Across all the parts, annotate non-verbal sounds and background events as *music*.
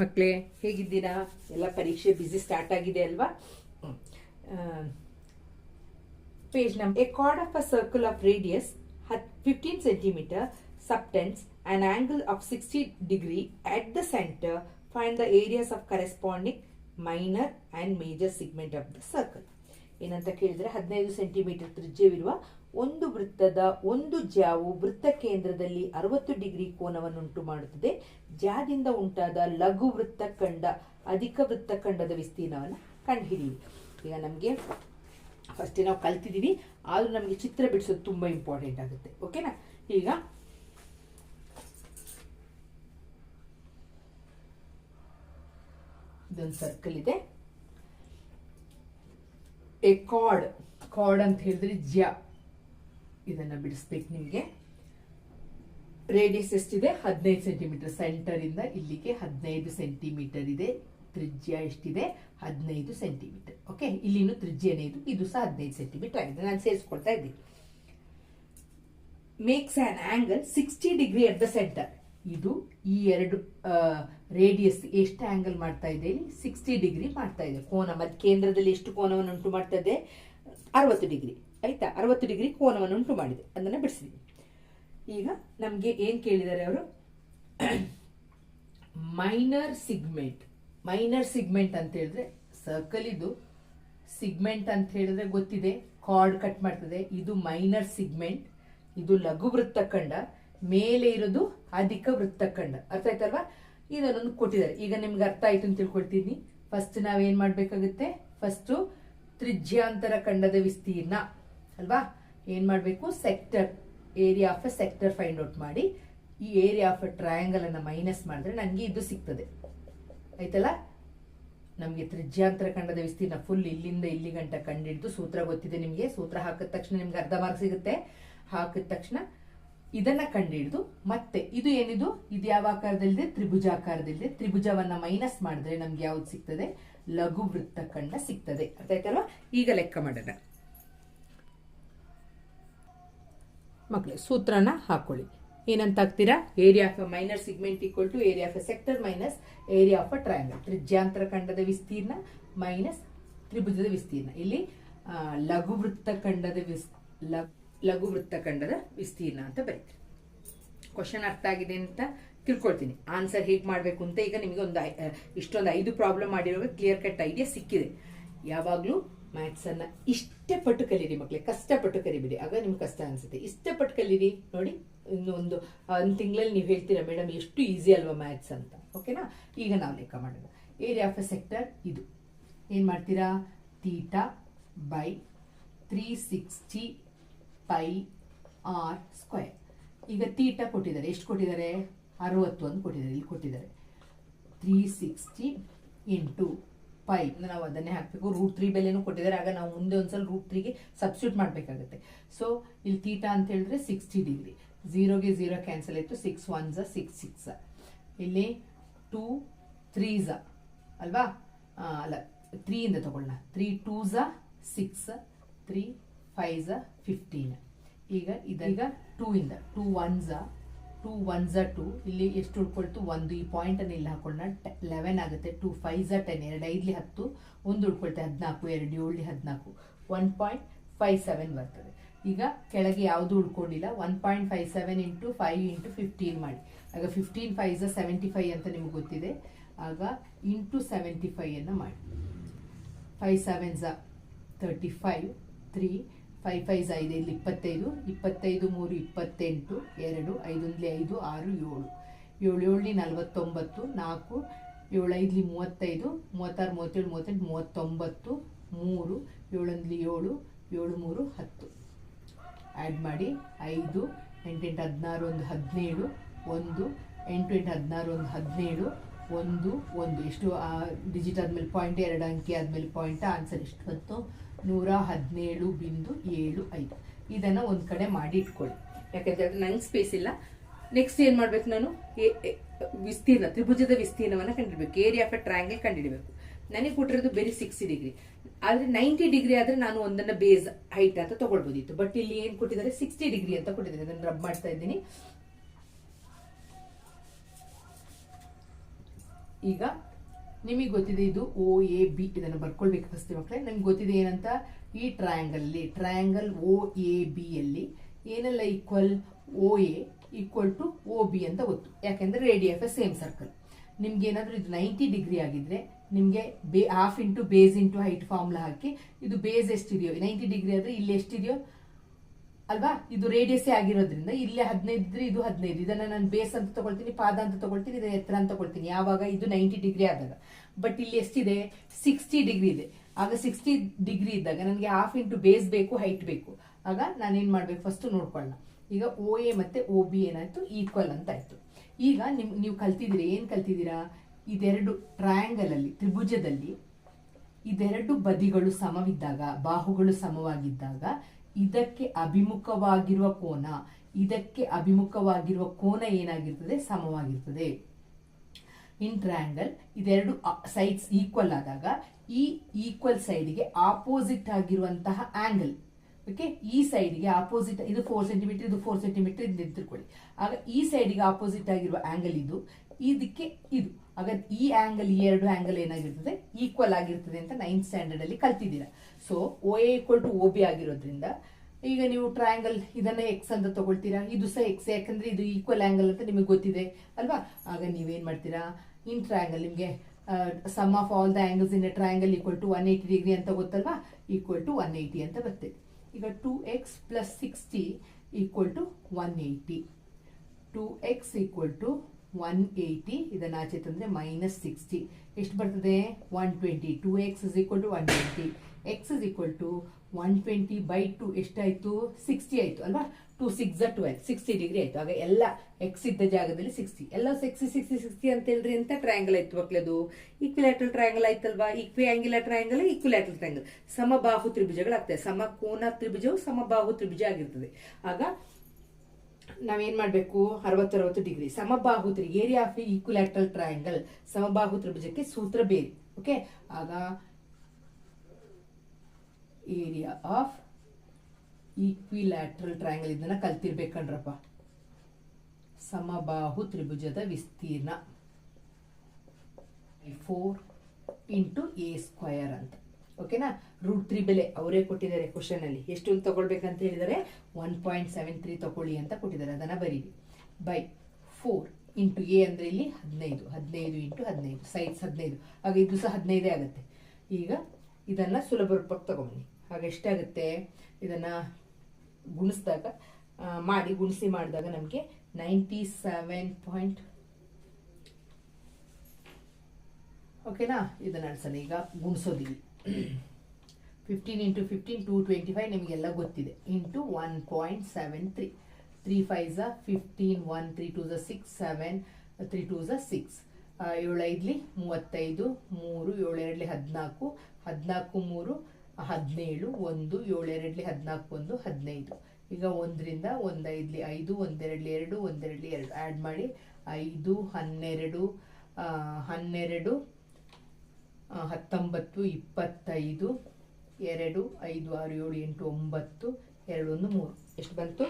ಮಕ್ಕಳೇ ಹೇಗಿದ್ದೀರಾ? ಎಲ್ಲ ಪರೀಕ್ಷೆ ಬಿಸಿ ಸ್ಟಾರ್ಟ್ ಆಗಿದೆ ಅಲ್ವಾ? Page number a chord of a circle of radius fifteen centimetre subtends an angle of 60 degree at the center, find the areas of corresponding minor and major segment of the circle. ಏನಂತ ಕೇಳಿದ್ರೆ ಹದಿನೈದು centimetre ತ್ರಿಜ್ಯವಿರುವ ಒಂದು ವೃತ್ತದ ಒಂದು ಜ್ಯಾವು ವೃತ್ತ ಕೇಂದ್ರದಲ್ಲಿ ಅರವತ್ತು degree ಕೋನವನ್ನುಂಟು ಮಾಡುತ್ತದೆ. ಜ್ಯಾದಿಂದ ಉಂಟಾದ ಲಘು ವೃತ್ತಖಂಡ ಅಧಿಕ ವೃತ್ತಖಂಡದ ವಿಸ್ತೀರ್ಣವನ್ನು ಕಂಡುಹಿಡಿಯಿರಿ. ಈಗ ನಮಗೆ ಫಸ್ಟ್ ನಾವು ಕಲ್ತಿದ್ದೀವಿ ಆದರೂ ನಮಗೆ ಚಿತ್ರ ಬಿಡಿಸೋದು ತುಂಬ ಇಂಪಾರ್ಟೆಂಟ್ ಆಗುತ್ತೆ. ಓಕೆನಾ ಈಗ ಇದೊಂದು ಸರ್ಕಲ್ ಇದೆ. ಎ ಕಾರ್ಡ್ ಕಾರ್ಡ್ ಅಂತ ಹೇಳಿದ್ರೆ ಜ್ಯ. ಇದನ್ನ ಬಿಡಿಸ್ಬೇಕು ನಿಮಗೆ. ರೇಡಿಯಸ್ ಎಷ್ಟಿದೆ? ಹದಿನೈದು ಸೆಂಟಿಮೀಟರ್. ಸೆಂಟರ್ ಇಂದ ಇಲ್ಲಿಗೆ ಹದಿನೈದು ಸೆಂಟಿಮೀಟರ್ ಇದೆ. ತ್ರಿಜ್ಯ ಎಷ್ಟಿದೆ? ಹದಿನೈದು ಸೆಂಟಿಮೀಟರ್. ಓಕೆ ಇಲ್ಲಿನ ತ್ರಿಜ್ಯನೇ ಇದು ಇದು ಸಹ ಹದಿನೈದು ಸೆಂಟಿಮೀಟರ್ ಆಗಿದೆ. ನಾನು ಸೇರಿಸ್ಕೊಳ್ತಾ ಇದ್ದೀನಿ. Makes an angle sixty degree at the centre ಇದು ಈ ಎರಡು ರೇಡಿಯಸ್ ಎಷ್ಟು ಆಂಗಲ್ ಮಾಡ್ತಾ ಇದೆ ಸಿಕ್ಸ್ಟಿ ಡಿಗ್ರಿ ಮಾಡ್ತಾ ಇದೆ. ಕೋನ ಮತ್ತು ಕೇಂದ್ರದಲ್ಲಿ ಎಷ್ಟು ಕೋನವನ್ನು ಉಂಟು ಮಾಡ್ತಾ ಇದೆ? ಅರವತ್ತು ಡಿಗ್ರಿ ಆಯ್ತಾ? ಅರವತ್ತು ಡಿಗ್ರಿ ಕೋನವನ್ನು ಉಂಟು ಮಾಡಿದೆ. ಅದನ್ನ ಬಿಡಿಸಿದ್ವಿ ಈಗ ನಮಗೆ ಏನು ಕೇಳಿದ್ದಾರೆ ಅವರು? *clears throat* Minor segment. ಮೈನರ್ ಸಿಗ್ಮೆಂಟ್ ಅಂತ ಹೇಳಿದ್ರೆ ಸರ್ಕಲ್ ಇದು. ಸಿಗ್ಮೆಂಟ್ ಅಂತ ಹೇಳಿದ್ರೆ ಗೊತ್ತಿದೆ. ಕಾರ್ಡ್ ಕಟ್ ಮಾಡ್ತದೆ. ಇದು ಮೈನರ್ ಸಿಗ್ಮೆಂಟ್. ಇದು ಲಘು ವೃತ್ತಖಂಡ ಮೇಲೆ ಇರೋದು ಅಧಿಕ ವೃತ್ತಖಂಡ ಅರ್ಥ ಆಯ್ತಲ್ವಾ? ಇದನ್ನೊಂದು ಕೊಟ್ಟಿದ್ದಾರೆ. ಈಗ ನಿಮ್ಗೆ ಅರ್ಥ ಆಯ್ತು ಅಂತ ತಿಳ್ಕೊಳ್ತೀನಿ. ಫಸ್ಟ್ ನಾವೇನ್ ಮಾಡ್ಬೇಕಾಗುತ್ತೆ? ಫಸ್ಟ್ ತ್ರಿಜ್ಯಾಂತರ ಖಂಡದ ವಿಸ್ತೀರ್ಣ. ಅಲ್ವಾ? ಏನ್ ಮಾಡಬೇಕು? Sector area of a sector find out ಮಾಡಿ, ಈ ಏರಿಯಾ ಆಫ್ ಎ ಟ್ರಯಾಂಗಲ್ ಅನ್ನ ಮೈನಸ್ ಮಾಡಿದ್ರೆ ನನಗೆ ಇದು ಸಿಗ್ತದೆ. ಆಯ್ತಲ್ಲ? ನಮಗೆ ತ್ರಿಜ್ಯಾಂತರ ಖಂಡದ ವಿಸ್ತೀರ್ಣ ಫುಲ್ ಇಲ್ಲಿಂದ ಇಲ್ಲಿ ಗಂಟ ಕಂಡಿಡ್ದು ಸೂತ್ರ ಗೊತ್ತಿದೆ ನಿಮಗೆ. ಸೂತ್ರ ಹಾಕಿದ ತಕ್ಷಣ ನಿಮ್ಗೆ ಅರ್ಧ ಮಾರ್ಕ್ ಸಿಗುತ್ತೆ. ಹಾಕಿದ ತಕ್ಷಣ ಇದನ್ನ ಕಂಡಿಡಿದು ಮತ್ತೆ ಇದು ಏನಿದು? ಇದು ಯಾವ ಆಕಾರದಲ್ಲಿದೆ? ತ್ರಿಭುಜಾಕಾರದಲ್ಲಿದೆ. ತ್ರಿಭುಜವನ್ನ ಮೈನಸ್ ಮಾಡಿದ್ರೆ ನಮ್ಗೆ ಯಾವ್ದು ಸಿಗ್ತದೆ? ಲಘು ವೃತ್ತಖಂಡ ಸಿಗ್ತದೆ. ಅರ್ಥ ಆಯ್ತಲ್ವಾ? ಈಗ ಲೆಕ್ಕ ಮಾಡೋಣ. ಮಕ್ಕಳೇ ಸೂತ್ರನ ಹಾಕೊಳ್ಳಿ. ಏನಂತ ಹಾಕ್ತೀರಾ area of a minor segment equal to area of a sector minus area of a triangle ತ್ರಿಜ್ಯಾಂತರ ಖಂಡದ ವಿಸ್ತೀರ್ಣ ಮೈನಸ್ ತ್ರಿಭುಜದ ವಿಸ್ತೀರ್ಣ. ಇಲ್ಲಿ ಲಘು ವೃತ್ತಖಂಡದ ವಿಸ್, ಲಘು ವೃತ್ತಖಂಡದ ವಿಸ್ತೀರ್ಣ ಅಂತ ಬರೀತೀರಿ. ಕ್ವಶನ್ ಅರ್ಥ ಆಗಿದೆ ಅಂತ ತಿಳ್ಕೊಳ್ತೀನಿ. ಆನ್ಸರ್ ಹೇಗೆ ಮಾಡಬೇಕು ಅಂತ ಈಗ ನಿಮಗೆ ಒಂದು ಇಷ್ಟೊಂದು ಐದು ಪ್ರಾಬ್ಲಮ್ ಮಾಡಿರುವಾಗ ಕ್ಲಿಯರ್ ಕಟ್ ಐಡಿಯಾ ಸಿಕ್ಕಿದೆ. ಯಾವಾಗಲೂ ಮ್ಯಾಥ್ಸ್ ಅನ್ನ ಇಷ್ಟಪಟ್ಟು ಕಲೀರಿ ಮಕ್ಕಳೇ ಕಷ್ಟಪಟ್ಟು ಕಲಿಬಿಡಿ. ಆಗ ನಿಮ್ಗೆ ಕಷ್ಟ ಅನಿಸುತ್ತೆ. ಇಷ್ಟಪಟ್ಟು ಕಲೀರಿ. ನೋಡಿ, ಇನ್ನೊಂದು ಒಂದು ಒಂದು ತಿಂಗಳಲ್ಲಿ ನೀವು ಹೇಳ್ತೀರಾ, ಮೇಡಮ್, ಎಷ್ಟು ಈಸಿ ಅಲ್ವಾ ಮ್ಯಾಥ್ಸ್ ಅಂತ? ಓಕೆನಾ ಈಗ ನಾವು ಲೆಕ್ಕ ಮಾಡೋಣ ಏರಿಯಾ ಆಫ್ ಎ ಸೆಕ್ಟರ್ ಇದು. ಏನು ಮಾಡ್ತೀರಾ? Theta by three sixty pi r square ಈಗ ತೀಟಾ ಕೊಟ್ಟಿದ್ದಾರೆ. ಎಷ್ಟು ಕೊಟ್ಟಿದ್ದಾರೆ? ಅರವತ್ತು ಅಂತ ಕೊಟ್ಟಿದ್ದಾರೆ. ಇಲ್ಲಿ ಕೊಟ್ಟಿದ್ದಾರೆ. ತ್ರೀ ಸಿಕ್ಸ್ಟಿ ಇಂಟು ಪೈ ನಾವು ಅದನ್ನೇ ಹಾಕಬೇಕು. ರೂಟ್ ತ್ರೀ ಬೆಲೆನೂ ಕೊಟ್ಟಿದ್ದಾರೆ. ಆಗ ನಾವು ಮುಂದೆ ಒಂದ್ಸಲ ರೂಟ್ ತ್ರೀಗೆ ಸಬ್ಸ್ಟ್ಯೂಟ್ ಮಾಡಬೇಕಾಗುತ್ತೆ. ಸೊ ಇಲ್ಲಿ ತೀಟಾ ಅಂತ ಹೇಳಿದ್ರೆ ಸಿಕ್ಸ್ಟಿ ಡಿಗ್ರಿ ಝೀರೋಗೆ ಝೀರೋ ಕ್ಯಾನ್ಸಲ್ ಆಯಿತು. ಸಿಕ್ಸ್ ಒನ್ ಝ ಸಿಕ್ಸ್ ಸಿಕ್ಸ್ ಇಲ್ಲಿ ಟೂ ತ್ರೀ ಝ ಅಲ್ವಾ? ಅಲ್ಲ ತ್ರೀಯಿಂದ ತಗೊಳ್ಳೋಣ. ತ್ರೀ ಟೂ ಝ ಸಿಕ್ಸ್ ತ್ರೀ ಫೈವ್ ಝ ಫಿಫ್ಟೀನ್ ಈಗ ಇದೀಗ ಟೂ ಇಂದ ಟೂ ಒನ್ ಝ ಟೂ ಒನ್ ಝ ಟೂ ಇಲ್ಲಿ ಎಷ್ಟು ಉಳ್ಕೊಳ್ತು ಒಂದು ಈ ಪಾಯಿಂಟ್ ಅನ್ನು ಇಲ್ಲಿ ಹಾಕೊಳ್ಳೋಣ ಲೆವೆನ್ ಆಗುತ್ತೆ ಟೂ ಫೈವ್ ಝ ಟೆನ್ ಎರಡು ಐದ್ಲಿ ಹತ್ತು, ಒಂದು ಉಳ್ಕೊಳ್ತೆ ಹದಿನಾಲ್ಕು, ಎರಡು ಏಳ್ಲಿ ಹದಿನಾಲ್ಕು. ಒನ್ ಪಾಯಿಂಟ್ ಫೈವ್ ಸೆವೆನ್ ಬರ್ತದೆ. ಈಗ ಕೆಳಗೆ ಯಾವುದು ಉಳ್ಕೊಂಡಿಲ್ಲ one point five seven into five into fifteen ಮಾಡಿ. ಆಗ ಫಿಫ್ಟೀನ್ ಫೈವ್ ಝ ಸೆವೆಂಟಿ ಫೈವ್ ಅಂತ ನಿಮ್ಗೆ ಗೊತ್ತಿದೆ. ಆಗ ಇಂಟು ಸೆವೆಂಟಿ ಫೈವ್ ಅನ್ನು ಮಾಡಿ. ಫೈವ್ ಸೆವೆನ್ ಝ ತರ್ಟಿ ಫೈವ್ ತ್ರೀ ಫೈವ್ ಫೈ ಐದು ಇಲ್ಲಿ ಇಪ್ಪತ್ತೈದು ಇಪ್ಪತ್ತೈದು ಮೂರು ಇಪ್ಪತ್ತೆಂಟು, ಎರಡು ಐದೊಂದ್ಲಿ ಐದು, ಆರು, ಏಳು. ಏಳು, ಏಳ್ಲಿ ನಲವತ್ತೊಂಬತ್ತು, ನಾಲ್ಕು, ಏಳು, ಐದಲಿ ಮೂವತ್ತೈದು, ಮೂವತ್ತಾರು, ಮೂವತ್ತೇಳು, ಮೂವತ್ತೆಂಟು, ಮೂವತ್ತೊಂಬತ್ತು, ಮೂರು ಏಳೊಂದ್ಲಿ ಏಳು ಏಳು, ಮೂರು, ಹತ್ತು. ಆ್ಯಡ್ ಮಾಡಿ, ಐದು, ಎಂಟೆಂಟು, ಹದಿನಾರು, ಒಂದು, ಹದಿನೇಳು, ಒಂದು, ಎಂಟು ಎಂಟು, ಹದಿನಾರು, ಒಂದು, ಹದಿನೇಳು, ಒಂದು ಒಂದು. ಎಷ್ಟು ಡಿಜಿಟ್ ಆದಮೇಲೆ ಪಾಯಿಂಟ್ ಎರಡು, ಅಂಕಿ ಆದಮೇಲೆ ಪಾಯಿಂಟ್ ಆನ್ಸರ್ ಎಷ್ಟು ಬಂತು? ನೂರ ಹದಿನೇಳು ಬಿಂದು ಏಳು ಐದು. ಇದನ್ನು ಒಂದು ಕಡೆ ಮಾಡಿ ಇಟ್ಕೊಳ್ಳಿ. ಯಾಕೆಂದರೆ ನಂಗೆ ಸ್ಪೇಸ್ ಇಲ್ಲ. ನೆಕ್ಸ್ಟ್ ಏನು ಮಾಡಬೇಕು ನಾನು? ವಿಸ್ತೀರ್ಣ, ತ್ರಿಭುಜದ ವಿಸ್ತೀರ್ಣವನ್ನು ಕಂಡಿಡ್ಬೇಕು. ಏರಿಯಾ ಆಫ್ ಎ ಟ್ರಯಾಂಗಲ್ ಕಂಡಿಡಬೇಕು. ನನಗೆ ಕೊಟ್ಟಿರೋದು ಬೇರೆ ಸಿಕ್ಸ್ಟಿ ಡಿಗ್ರಿ ಆದರೆ ನೈಂಟಿ ಡಿಗ್ರಿ ಆದರೆ ನಾನು ಒಂದನ್ನು ಬೇಸ್ ಹೈಟ್ ಅಂತ ತೊಗೊಳ್ಬೋದಿತ್ತು. ಬಟ್ ಇಲ್ಲಿ ಏನು ಕೊಟ್ಟಿದ್ದಾರೆ? ಸಿಕ್ಸ್ಟಿ ಡಿಗ್ರಿ ಅಂತ ಕೊಟ್ಟಿದ್ದಾರೆ. ಅದನ್ನು ರಬ್ ಮಾಡ್ತಾ ಇದ್ದೀನಿ. ಈಗ ನಿಮಗೆ ಗೊತ್ತಿದೆ ಇದು ಓ ಎ ಬಿ ಇದನ್ನು ಬರ್ಕೊಳ್ಬೇಕು ಫಸ್ಟ್ ಮಕ್ಕಳೇ ನಮ್ಗೆ ಗೊತ್ತಿದೆ ಏನಂತ? ಈ ಟ್ರಯಾಂಗಲ್ ಅಲ್ಲಿ ಟ್ರಯಾಂಗಲ್ ಓ ಎ ಬಿಯಲ್ಲಿ ಏನೆಲ್ಲ equal O A equal to O B ಅಂತ ಗೊತ್ತು. ಯಾಕೆಂದ್ರೆ ರೇಡಿಯಸ್ ಸೇಮ್ ಸರ್ಕಲ್ ನಿಮ್ಗೆ ಏನಾದ್ರೂ ಇದು ನೈಂಟಿ ಡಿಗ್ರಿ ಆಗಿದ್ರೆ ನಿಮಗೆ ಬೇ half into base into height formula ಹಾಕಿ, ಇದು ಬೇಸ್ ಎಷ್ಟಿದೆಯೋ ನೈಂಟಿ ಡಿಗ್ರಿ ಆದ್ರೆ ಇಲ್ಲಿ ಎಷ್ಟಿದೆಯೋ? ಅಲ್ವಾ? ಇದು ರೇಡಿಯಸ್ಸೇ ಆಗಿರೋದ್ರಿಂದ ಇಲ್ಲಿ ಹದಿನೈದು ಇದ್ರೆ ಇದು ಹದಿನೈದು. ಇದನ್ನ ನಾನು ಬೇಸ್ ಅಂತ ತಗೊಳ್ತೀನಿ, ಪಾದ ಅಂತ ತಗೊಳ್ತೀನಿ, ಇದನ್ನ ಎತ್ತರ ಅಂತ ತಗೊಳ್ತೀನಿ. ಯಾವಾಗ? ಇದು ನೈಂಟಿ ಡಿಗ್ರಿ ಆದಾಗ. ಬಟ್ ಇಲ್ಲಿ ಎಷ್ಟಿದೆ? ಸಿಕ್ಸ್ಟಿ ಡಿಗ್ರಿ ಇದೆ. ಆಗ ಸಿಕ್ಸ್ಟಿ ಡಿಗ್ರಿ ಇದ್ದಾಗ ನನಗೆ ಹಾಫ್ ಇಂಟು ಬೇಸ್ ಬೇಕು ಹೈಟ್ ಬೇಕು. ಆಗ ನಾನೇನ್ ಮಾಡ್ಬೇಕು? ಫಸ್ಟ್ ನೋಡ್ಕೊಳ್ಳೋಣ. ಈಗ ಓ ಎ ಮತ್ತೆ ಓ ಬಿ ಏನಾಯ್ತು ಈಕ್ವಲ್ ಅಂತ ಆಯ್ತು ಈಗ ನಿಮ್, ನೀವು ಕಲ್ತಿದ್ದೀರಿ? ಏನ್ ಕಲ್ತಿದ್ದೀರಾ? ಇದೆರಡು ಟ್ರಯಾಂಗಲ್ ಅಲ್ಲಿ, ತ್ರಿಭುಜದಲ್ಲಿ ಇದೆರಡು ಬದಿಗಳು ಸಮವಿದ್ದಾಗ, ಬಾಹುಗಳು ಸಮವಾಗಿದ್ದಾಗ ಇದಕ್ಕೆ ಅಭಿಮುಖವಾಗಿರುವ ಕೋನ, ಇದಕ್ಕೆ ಅಭಿಮುಖವಾಗಿರುವ ಕೋನ ಏನಾಗಿರ್ತದೆ? ಸಮವಾಗಿರ್ತದೆ. ಇನ್ ಟ್ರಯಾಂಗಲ್ ಇದೆರಡು ಸೈಡ್ಸ್ ಈಕ್ವಲ್ ಆದಾಗ, ಈ ಈಕ್ವಲ್ ಸೈಡ್ಗೆ ಆಪೋಸಿಟ್ ಆಗಿರುವಂತಹ ಆಂಗಲ್ ಓಕೆ ಈ ಸೈಡ್ಗೆ ಆಪೋಸಿಟ್ ಇದು ಫೋರ್ ಸೆಂಟಿಮೀಟರ್ ಇದು ಫೋರ್ ಸೆಂಟಿಮೀಟರ್ ಇದು ನಿಂತಿರ್ಕೊಳ್ಳಿ. ಆಗ ಈ ಸೈಡ್ಗೆ ಆಪೋಸಿಟ್ ಆಗಿರುವ ಆಂಗಲ್ ಇದು, ಇದಕ್ಕೆ ಇದು. ಆಗ ಈ ಆಂಗಲ್ ಈ ಎರಡು ಆಂಗಲ್ ಏನಾಗಿರ್ತದೆ? ಈಕ್ವಲ್ ಆಗಿರ್ತದೆ ಅಂತ ನೈನ್ತ್ ಸ್ಟ್ಯಾಂಡರ್ಡ್ ಅಲ್ಲಿ ಕಲ್ತಿದ್ದೀರಾ. So O A equal to O B ಆಗಿರೋದ್ರಿಂದ, ಈಗ ನೀವು ಟ್ರಯಾಂಗಲ್ ಇದನ್ನ ಎಕ್ಸ್ ಅಂತ ತಗೊಳ್ತೀರಾ? ಇದು ಸಹ ಎಕ್ಸ್ ಯಾಕಂದ್ರೆ ಇದು ಈಕ್ವಲ್ ಆಂಗಲ್ ಅಂತ ನಿಮಗೆ ಗೊತ್ತಿದೆ, ಅಲ್ವಾ? ಆಗ ನೀವೇನು ಮಾಡ್ತೀರಾ? ಇನ್ ಟ್ರಯಾಂಗಲ್ ನಿಮಗೆ sum of all the angles in a triangle equal to one eighty degree ಅಂತ ಗೊತ್ತಲ್ವಾ? ಈಕ್ವಲ್ ಟು ಒನ್ ಏಯ್ಟಿ ಅಂತ ಬರ್ತದೆ. ಈಗ two x plus sixty equal to one eighty two x equal to one eighty ಇದನ್ನ ಆಚೆ ತಂದ್ರೆ minus sixty ಎಷ್ಟು ಬರ್ತದೆ? One twenty two x is equal to one twenty x is equal to one twenty by two ಎಷ್ಟಾಯಿತು sixty ಆಯ್ತು ಅಲ್ವಾ? Two six two ಆಯ್ತು sixty degree ಆಯ್ತು. ಆಗ ಎಲ್ಲ ಎಕ್ಸ್ ಇದ್ದ ಜಾಗದಲ್ಲಿ ಸಿಕ್ಸ್ಟಿ ಎಲ್ಲ ಸಿಕ್ಸ್ಟಿ ಸಿಕ್ಸ್ಟಿ ಸಿಕ್ಸ್ಟಿ ಅಂತ ಹೇಳ್ರಿ ಅಂತ ಟ್ರಯಾಂಗಲ್ ಆಯ್ತು ಮಕ್ಳದು ಈಕ್ವಿಲ್ಯಾಟ್ರಲ್ ಟ್ರಯಾಂಗಲ್ ಆಯ್ತಲ್ವಾ? Equiangular triangle equilateral triangle ಸಮಬಾಹು ತ್ರಿಭುಜಗಳಾಗ್ತದೆ ಸಮ ಕೋನ ತ್ರಿಭುಜವು ಸಮಬಾಹು ತ್ರಿಭುಜ ಆಗಿರ್ತದೆ. ಆಗ ನಾವೇನ್ ಮಾಡ್ಬೇಕು? ಅರವತ್ತರವತ್ತು ಡಿಗ್ರಿ ಸಮಬಾಹು ತ್ರಿ ಏರಿಯಾ ಆಫ್ ಈಕ್ವಿಲ್ಯಾಟ್ರಲ್ ಟ್ರಯಾಂಗಲ್ ಸಮಬಾಹು ತ್ರಿಭುಜಕ್ಕೆ ಸೂತ್ರ ಬೇರೆ. ಓಕೆ ಆಗ ಏರಿಯಾ ಆಫ್ ಈಕ್ವಿಲ್ಯಾಟ್ರಲ್ ಟ್ರಯಾಂಗಲ್ ಇದನ್ನ ಕಲ್ತಿರ್ಬೇಕಂದ್ರಪ್ಪ. ಸಮಬಾಹು ತ್ರಿಭುಜದ ವಿಸ್ತೀರ್ಣ ಫೋರ್ ಇಂಟು ಎ ಸ್ಕ್ವಯರ್ ಅಂತ. ಓಕೆನಾ ರೂಟ್ ತ್ರೀ ಬೆಲೆ ಅವರೇ ಕೊಟ್ಟಿದ್ದಾರೆ ಕ್ವಶನ್ ಅಲ್ಲಿ. ಎಷ್ಟು ತಗೊಳ್ಬೇಕಂತ ಹೇಳಿದರೆ ಒನ್ ಪಾಯಿಂಟ್ ಸೆವೆನ್ ತ್ರೀ ತಗೊಳ್ಳಿ ಅಂತ ಕೊಟ್ಟಿದ್ದಾರೆ. ಅದನ್ನ ಬರೀರಿ. ಬೈ ಫೋರ್ ಇಂಟು ಎ ಅಂದ್ರೆ ಇಲ್ಲಿ ಹದಿನೈದು. ಹದಿನೈದು ಇಂಟು ಹದಿನೈದು. ಸೈಡ್ಸ್ ಹದಿನೈದು. ಆಗ ಇದು ಸಹ ಹದಿನೈದೇ ಆಗುತ್ತೆ. ಈಗ ಇದನ್ನ ಸುಲಭ ರೂಪಕ್ಕೆ ತಗೊಂಬನ್ನಿ. ಆಗ ಎಷ್ಟಾಗುತ್ತೆ ಇದನ್ನ ಗುಣಿಸಿದಾಗ ಮಾಡಿ ಗುಣಿಸಿ ಮಾಡಿದಾಗ ನಮಗೆ ನೈಂಟಿ ಸೆವೆನ್ ಪಾಯಿಂಟ್ ಓಕೆನಾ? ಇದನ್ನ ಅನ್ಸೋಣ ಈಗ ಗುಣಿಸೋದಿವಿ. Fifteen into fifteen two twenty five ನಿಮಗೆಲ್ಲ ಗೊತ್ತಿದೆ. Into one point seven three three five ಝ fifteen one three two ಝ ಸಿಕ್ಸ್ ಸೆವೆನ್ ತ್ರೀ ಟು ಝ ಸಿಕ್ಸ್ ಏಳು ಐದ್ಲಿ, ಮೂವತ್ತೈದು, ಮೂರು, ಏಳು, ಎರಡ್ಲಿ ಹದಿನಾಲ್ಕು. ಹದಿನಾಲ್ಕು, ಮೂರು ಹದಿನೇಳು, ಒಂದು ಏಳು ಎರಡ್ಲಿ ಹದಿನಾಲ್ಕು, ಒಂದು, ಹದಿನೈದು. ಈಗ ಒಂದರಿಂದ ಒಂದು ಐದ್ಲಿ ಐದು, ಒಂದೆರಡ್ಲಿ ಎರಡು ಒಂದೆರಡ್ಲಿ ಎರಡು. ಆ್ಯಡ್ ಮಾಡಿ. ಐದು, ಹನ್ನೆರಡು ಹನ್ನೆರಡು ಹತ್ತೊಂಬತ್ತು, ಇಪ್ಪತ್ತೈದು, ಎರಡು, ಐದು, ಆರು, ಏಳು, ಎಂಟು, ಒಂಬತ್ತು, ಎರಡು, ಒಂದು, ಮೂರು. ಎಷ್ಟು ಬಂತು?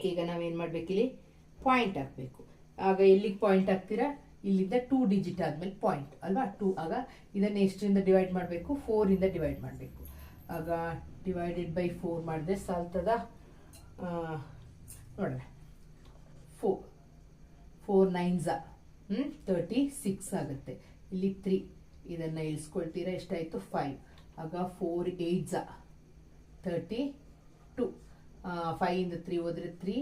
ಈಗ ನಾವೇನು ಮಾಡಬೇಕಿಲ್ಲಿ? ಪಾಯಿಂಟ್ ಹಾಕಬೇಕು. ಆಗ ಎಲ್ಲಿಗೆ ಪಾಯಿಂಟ್ ಹಾಕ್ತೀರಾ? ಇಲ್ಲಿಂದ ಟೂ ಡಿಜಿಟ್ ಆದಮೇಲೆ ಪಾಯಿಂಟ್ ಅಲ್ವಾ? ಟೂ ಆಗ ಇದನ್ನ ಎಷ್ಟರಿಂದ ಡಿವೈಡ್ ಮಾಡಬೇಕು? ಫೋರಿಂದ ಡಿವೈಡ್ ಮಾಡಬೇಕು. ಆಗ ಡಿವೈಡೆಡ್ ಬೈ ಫೋರ್ ಮಾಡಿದ್ರೆ ಸಾಲ್ತದ ನೋಡೋಣ. ಫೋರ್ ಫೋರ್ ನೈನ್ಸ ಹ್ಞೂ ತರ್ಟಿ ಸಿಕ್ಸ್ ಆಗುತ್ತೆ. ಇಲ್ಲಿ ತ್ರೀ ಇದನ್ನು ಇಳಿಸ್ಕೊಳ್ತೀರಾ? ಎಷ್ಟಾಯಿತು? ಫೈವ್ ಆಗ ಫೋರ್ ಏಯ್ಟ್ಸ ತರ್ಟಿ ಟು ಫೈವಿಂದ ತ್ರೀ ಹೋದರೆ ತ್ರೀ